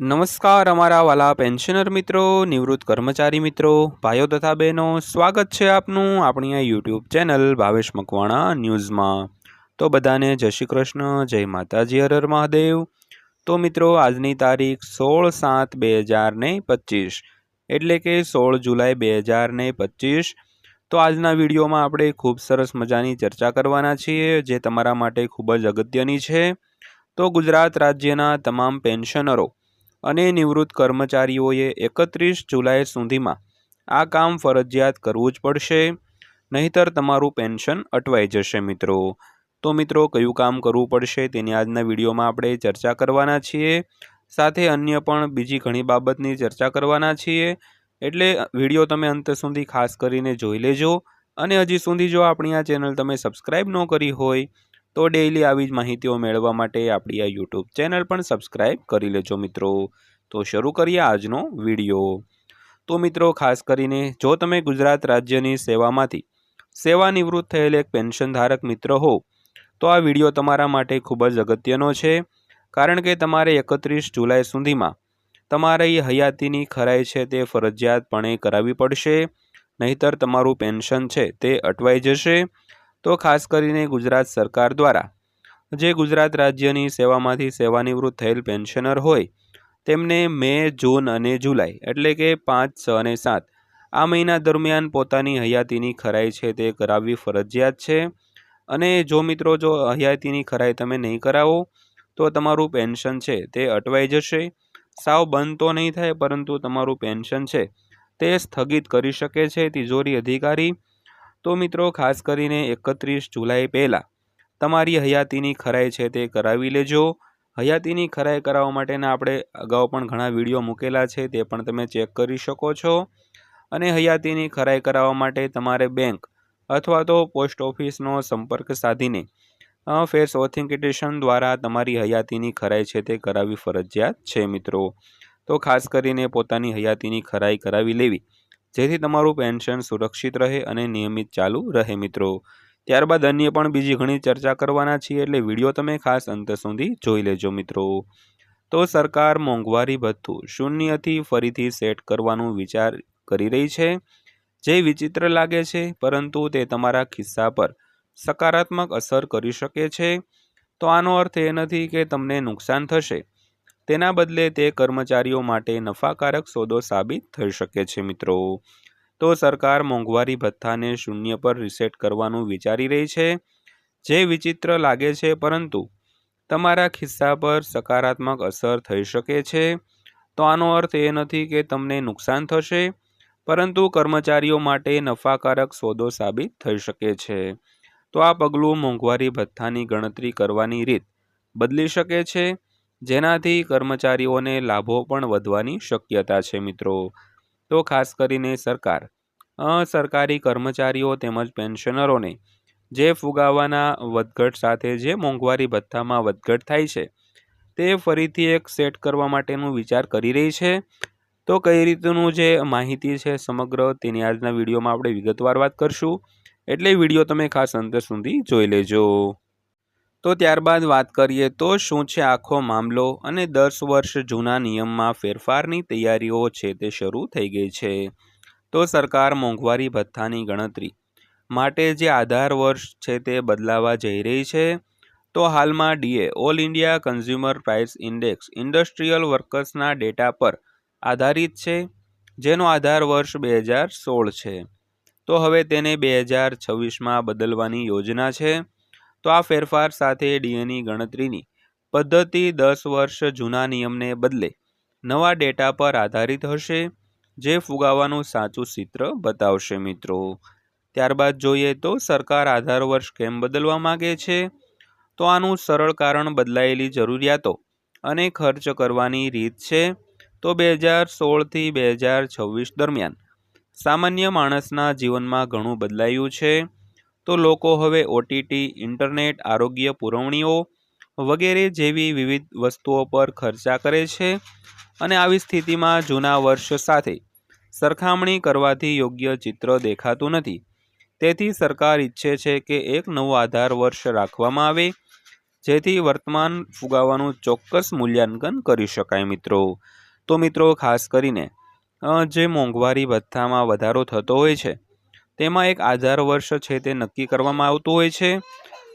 નમસ્કાર અમારા વાલા પેન્શનર મિત્રો, નિવૃત્ત કર્મચારી મિત્રો, ભાઈઓ તથા બહેનો, સ્વાગત છે આપનું આપણી આ યુટ્યુબ ચેનલ ભાવેશ મકવાણા ન્યૂઝમાં. તો બધાને જય શ્રી કૃષ્ણ, જય માતાજી હરર મહાદેવ. તો મિત્રો, આજની તારીખ સોળ સાત બે હજાર ને પચીસ, એટલે કે સોળ જુલાઈ બે હજાર ને પચીસ. તો આજના વિડીયોમાં આપણે ખૂબ સરસ મજાની ચર્ચા કરવાના છીએ, જે તમારા માટે ખૂબ જ અગત્યની છે. તો ગુજરાત રાજ્યના તમામ પેન્શનરો અને નિવૃત્ત કર્મચારીઓએ એકત્રીસ જુલાઈ સુધીમાં આ કામ ફરજિયાત કરવું જ પડશે. નહીતર તમારું પેન્શન અટવાઈ જશે મિત્રો. તો મિત્રો, કયું કામ કરવું પડશે તેની આજના વિડીયોમાં આપણે ચર્ચા કરવાના છીએ. સાથે અન્ય પણ બીજી ઘણી બાબતની ચર્ચા કરવાના છીએ. એટલે વીડિયો તમે અંત સુધી ખાસ કરીને જોઈ લેજો. અને હજી સુધી જો આપણી આ ચેનલ તમે સબસ્ક્રાઈબ ન કરી હોય તો ડેઈલી આવી જ માહિતીઓ મેળવવા માટે આપણી આ યુટ્યુબ ચેનલ પણ સબસ્ક્રાઈબ કરી લેજો મિત્રો. તો શરૂ કરીએ આજનો વીડિયો તો મિત્રો, ખાસ કરીને જો તમે ગુજરાત રાજ્યની સેવામાંથી સેવાનિવૃત્ત થયેલ એક પેન્શન ધારક મિત્ર હો, તો આ વીડિયો તમારા માટે ખૂબ જ અગત્યનો છે. કારણ કે તમારે એકત્રીસ જુલાઈ સુધીમાં તમારી હયાતીની ખરાઈ છે તે ફરજિયાતપણે કરાવવી પડશે. નહીતર તમારું પેન્શન છે તે અટવાઈ જશે. તો ખાસ કરીને ગુજરાત સરકાર દ્વારા, જે ગુજરાત રાજ્યની સેવામાંથી સેવાનિવૃત્ત થયેલ પેન્શનર હોય, તેમને મે, જૂન અને જુલાઈ, એટલે કે પાંચ, છ અને સાત, આ મહિના દરમિયાન પોતાની હયાતીની ખરાઈ છે તે કરાવવી ફરજિયાત છે. અને જો મિત્રો, જો હયાતીની ખરાઈ તમે નહીં કરાવો, તો તમારું પેન્શન છે તે અટવાઈ જશે. સાવ બંધ તો નહીં થાય, પરંતુ તમારું પેન્શન છે તે સ્થગિત કરી શકે છે તિજોરી અધિકારી. તો મિત્રો, ખાસ કરીને એકત્રીસ જુલાઈ પહેલાં તમારી હયાતીની ખરાઈ છે તે કરાવી લેજો. હયાતીની ખરાઈ કરાવવા માટેના આપણે અગાઉ પણ ઘણા વીડિયો મૂકેલા છે, તે પણ તમે ચેક કરી શકો છો. અને હયાતીની ખરાઈ કરાવવા માટે તમારે બેંક અથવા તો પોસ્ટ ઓફિસનો સંપર્ક સાધીને ફેસ ઓથેન્ટિકેશન દ્વારા તમારી હયાતીની ખરાઈ છે તે કરાવવી ફરજિયાત છે મિત્રો. તો ખાસ કરીને પોતાની હયાતીની ખરાઈ કરાવી લેવી. જેથી તમારું પેન્શન સુરક્ષિત રહે અને નિયમિત ચાલુ રહે મિત્રો. ત્યારબાદ અન્ય પણ બીજી ઘણી ચર્ચા કરવાના છીએ એટલે વીડિયો તમે ખાસ અંત સુધી જોઈ લેજો મિત્રો. તો સરકાર મોંઘવારી ભથ્થું શૂન્યથી ફરીથી સેટ કરવાનું વિચાર કરી રહી છે. જે વિચિત્ર લાગે છે, પરંતુ તે તમારા ખિસ્સા પર સકારાત્મક અસર કરી શકે છે. તો આનો અર્થ એ નથી કે તમને નુકસાન થશે. તેના બદલે તે કર્મચારીઓ માટે નફાકારક સોદો સાબિત થઈ શકે છે, મિત્રો. તો સરકાર મોંઘવારી ભથ્થાને શૂન્ય પર રિસેટ કરવાનું વિચારી રહી છે, જે વિચિત્ર લાગે છે, પરંતુ તમારા ખિસ્સા પર સકારાત્મક અસર થઈ શકે છે. તો આનો અર્થ એ નથી કે તમને નુકસાન થશે, પરંતુ કર્મચારીઓ માટે નફાકારક સોદો સાબિત થઈ શકે છે. તો આ પગલું મોંઘવારી ભથ્થાની ગણતરી કરવાની રીત બદલી શકે છે જેનાથી કર્મચારીઓને લાભો પણ વધવાની શક્યતા છે મિત્રો. તો ખાસ કરીને સરકાર. સરકારી કર્મચારીઓ તેમજ પેન્શનરોને જે ફુગાવાના વધઘટ સાથે જે મોંઘવારી ભથ્થામાં વધઘટ થાય છે, તે ફરીથી એક સેટ કરવા માટેનું વિચાર કરી રહી છે. તો કઈ રીતનું જે માહિતી છે સમગ્ર તેની આજના વિડીયોમાં આપણે વિગતવાર વાત કરશું. એટલે વીડિયો તમે ખાસ અંત સુધી જોઈ લેજો. તો ત્યારબાદ વાત કરીએ તો શું છે આખો મામલો અને દસ વર્ષ જૂના નિયમમાં ફેરફારની તૈયારીઓ છે તે શરૂ થઈ ગઈ છે. તો સરકાર મોંઘવારી ભથ્થાની ગણતરી માટે જે આધાર વર્ષ છે તે બદલાવા જઈ રહી છે. તો હાલમાં DA, all India consumer price index, industrial વર્કર્સના data પર આધારિત છે, જેનો આધાર વર્ષ બે હજાર સોળ છે. તો હવે તેને બે હજાર છવ્વીસમાં બદલવાની યોજના છે. તો આ ફેરફાર સાથે ડીએની ગણતરીની પદ્ધતિ દસ વર્ષ જૂના નિયમને બદલે નવા ડેટા પર આધારિત હશે, જે ફુગાવાનું સાચું ચિત્ર બતાવશે મિત્રો. ત્યારબાદ જોઈએ તો સરકાર આધાર વર્ષ કેમ બદલવા માગે છે? તો આનું સરળ કારણ બદલાયેલી જરૂરિયાતો અને ખર્ચ કરવાની રીત છે. તો બે હજાર સોળથી બે હજાર છવ્વીસ દરમિયાન સામાન્ય માણસના જીવનમાં ઘણું બદલાયું છે. તો લોકો હવે ઓટીટી ઇન્ટરનેટ આરોગ્ય પુરવણીઓ વગેરે જેવી વિવિધ વસ્તુઓ પર ખર્ચા કરે છે અને આવી સ્થિતિમાં જૂના વર્ષ સાથે સરખામણી કરવાથી યોગ્ય ચિત્ર દેખાતું નથી. તેથી સરકાર ઈચ્છે છે કે એક નવો આધાર વર્ષ રાખવામાં આવે, જેથી વર્તમાન ફુગાવાનું ચોક્કસ મૂલ્યાંકન કરી શકાય મિત્રો. તો મિત્રો ખાસ કરીને જે મોંઘવારી ભથ્થામાં વધારો થતો હોય છે તેમાં એક આધાર વર્ષ છે તે નક્કી કરવામાં આવતું હોય છે.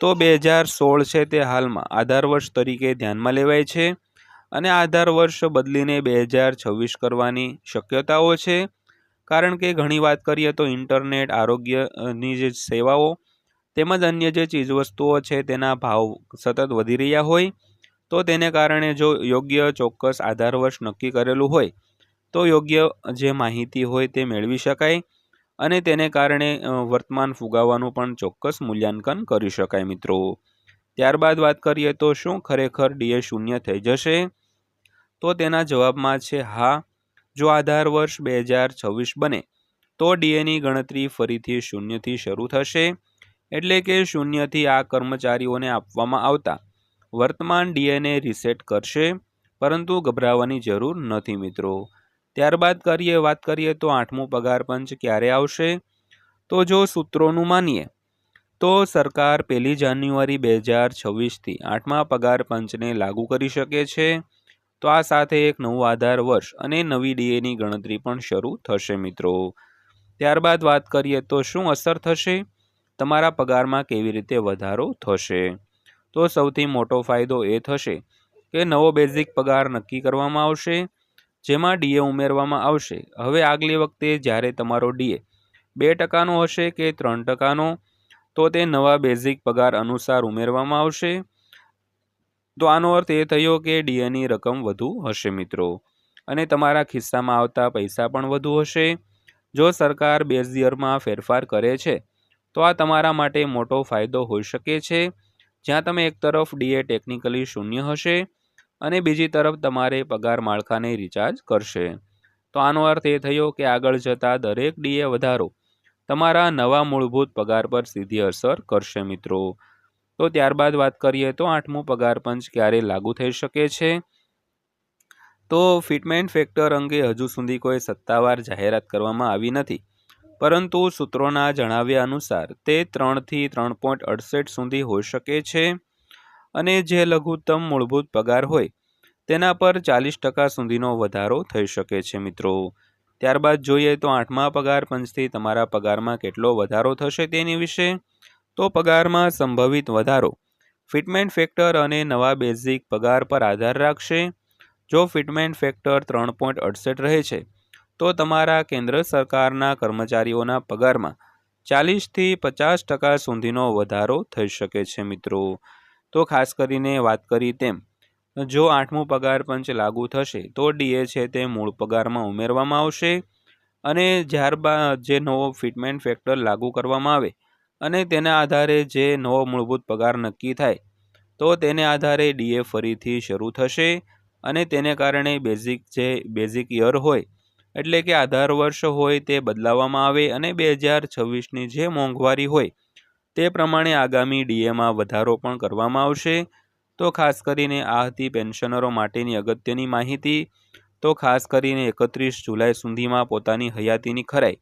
તો બે હજાર સોળ છે તે હાલમાં આધાર વર્ષ તરીકે ધ્યાનમાં લેવાય છે અને આધાર વર્ષ બદલીને બે હજાર છવ્વીસ કરવાની શક્યતાઓ છે. કારણ કે ઘણી વાત કરીએ તો ઇન્ટરનેટ, આરોગ્યની જે સેવાઓ તેમજ અન્ય જે ચીજવસ્તુઓ છે તેના ભાવ સતત વધી રહ્યા હોય તો તેને કારણે જો યોગ્ય ચોક્કસ આધાર વર્ષ નક્કી કરેલું હોય તો યોગ્ય જે માહિતી હોય તે મેળવી શકાય. અને તેને કારણે વર્તમાન ફુગાવાનું પણ ચોક્કસ મૂલ્યાંકન કરી શકાય મિત્રો. ત્યારબાદ વાત કરીએ તો શું ખરેખર ડીએ શૂન્ય થઈ જશે? તો તેના જવાબમાં છે હા. જો આધાર વર્ષ બે હજાર છવ્વીસ બને, તો ડીએની ગણતરી ફરીથી શૂન્યથી શરૂ થશે. એટલે કે શૂન્યથી આ કર્મચારીઓને આપવામાં આવતા વર્તમાન ડીએને રિસેટ કરશે. પરંતુ ગભરાવાની જરૂર નથી મિત્રો. ત્યારબાદ કરીએ, વાત કરીએ તો આઠમું પગાર પંચ ક્યારે આવશે? તો જો સૂત્રોનું માનીએ, તો સરકાર પહેલી જાન્યુઆરી બે હજાર છવ્વીસથી આઠમા પગાર પંચને લાગુ કરી શકે છે. તો આ સાથે એક નવું આધાર વર્ષ અને નવી ડીએની ગણતરી પણ શરૂ થશે મિત્રો. ત્યારબાદ વાત કરીએ તો શું અસર થશે? તમારા પગારમાં કેવી રીતે વધારો થશે? તો સૌથી મોટો ફાયદો એ થશે કે નવો બેઝિક પગાર નક્કી કરવામાં આવશે. જેમાં ડીએ ઉમેરવામાં આવશે. હવે આગલી વખતે જ્યારે તમારો ડીએ બે ટકાનો હશે કે ત્રણ ટકાનો, તો તે નવા બેઝિક પગાર અનુસાર ઉમેરવામાં આવશે. તો આનો અર્થ એ થયો કે ડીએની રકમ વધુ હશે મિત્રો. અને તમારા ખિસ્સામાં આવતા પૈસા પણ વધુ હશે. જો સરકાર બેઝ યરમાં ફેરફાર કરે છે, તો આ તમારા માટે મોટો ફાયદો હોઈ શકે છે. જ્યાં તમે એક તરફ ડીએ ટેકનિકલી શૂન્ય હશે અને બીજી તરફ તમારે પગાર માળખાને રિચાર્જ કરશે. તો આનો અર્થ એ થયો કે આગળ જતા દરેક ડીએ વધારો. તમારા નવા મૂળભૂત પગાર પર સીધી અસર કરશે મિત્રો. તો ત્યારબાદ વાત કરીએ તો આઠમું પગાર પંચ ક્યારે લાગુ થઈ શકે છે? તો ફિટમેન્ટ ફેક્ટર અંગે હજુ સુધી કોઈ સત્તાવાર જાહેરાત કરવામાં આવી નથી. પરંતુ સૂત્રોના જણાવ્યા અનુસાર તે ત્રણથી ત્રણ પોઈન્ટ અડસઠ સુધી હોઈ શકે છે. અને જે લઘુત્તમ મૂળભૂત પગાર હોય, તેના પર ચાલીસ ટકા સુધીનો વધારો થઈ શકે છે મિત્રો. ત્યારબાદ જોઈએ તો આઠમા પગાર પંચથી તમારા પગારમાં કેટલો વધારો થશે તેની વિશે, તો પગારમાં સંભવિત વધારો ફિટમેન્ટ ફેક્ટર અને નવા બેઝિક પગાર પર આધાર રાખશે. જો ફિટમેન્ટ ફેક્ટર ત્રણ પોઈન્ટ અડસઠ રહે છે, તો તમારા કેન્દ્ર સરકારના કર્મચારીઓના પગારમાં ચાલીસથી પચાસ ટકા સુધીનો વધારો થઈ શકે છે મિત્રો. તો ખાસ કરીને વાત કરી તેમ, જો આઠમું પગાર પંચ લાગુ થશે, તો ડીએ છે તે મૂળ પગારમાં ઉમેરવામાં આવશે અને ત્યારબાદ જે નવો ફિટમેન્ટ ફેક્ટર લાગુ કરવામાં આવે અને તેના આધારે જે નવો મૂળભૂત પગાર નક્કી થાય, તો તેને આધારે ડીએ ફરીથી શરૂ થશે અને તેને કારણે બેઝિક જે બેઝિક યર હોય, એટલે કે આધાર વર્ષ હોય તે બદલાવવામાં આવે અને બે હજાર છવ્વીસની જે મોંઘવારી હોય તે પ્રમાણે આગામી ડીએમાં વધારો પણ કરવામાં આવશે. તો ખાસ કરીને આ હતી પેન્શનરો માટેની અગત્યની માહિતી. તો ખાસ કરીને એકત્રીસ જુલાઈ સુધીમાં પોતાની હયાતીની ખરાઈ.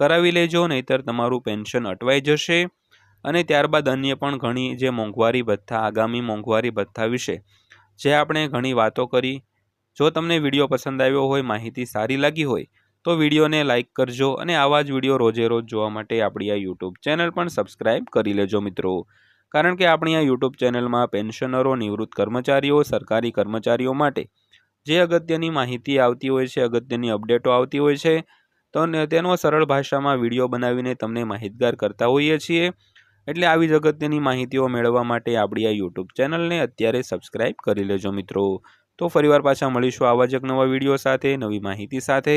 કરાવી લેજો, નહીતર તમારું પેન્શન અટવાઈ જશે. અને ત્યારબાદ અન્ય પણ ઘણી જે મોંઘવારી ભથ્થા, આગામી મોંઘવારી ભથ્થા વિશે જે આપણે ઘણી વાતો કરી. જો તમને વીડિયો પસંદ આવ્યો હોય, માહિતી સારી લાગી હોય તો વિડીયોને લાઇક કરજો અને આવા જ વીડિયો રોજે રોજ જોવા માટે આપણી આ યુટ્યુબ ચેનલ પણ સબસ્ક્રાઇબ કરી લેજો મિત્રો. કારણ કે આપણી આ યુટ્યુબ ચેનલમાં પેન્શનરો, નિવૃત્ત કર્મચારીઓ, સરકારી કર્મચારીઓ માટે જે અગત્યની માહિતી આવતી હોય છે, અગત્યની અપડેટો આવતી હોય છે, તો તેનો સરળ ભાષામાં વીડિયો બનાવીને તમને માહિતગાર કરતા હોઈએ છીએ. એટલે આવી જ અગત્યની માહિતીઓ મેળવવા માટે આપણી આ યુટ્યુબ ચેનલને અત્યારે સબસ્ક્રાઈબ કરી લેજો મિત્રો. તો ફરીવાર પાછા મળીશું આવા જ એક નવા વીડિયો સાથે, નવી માહિતી સાથે.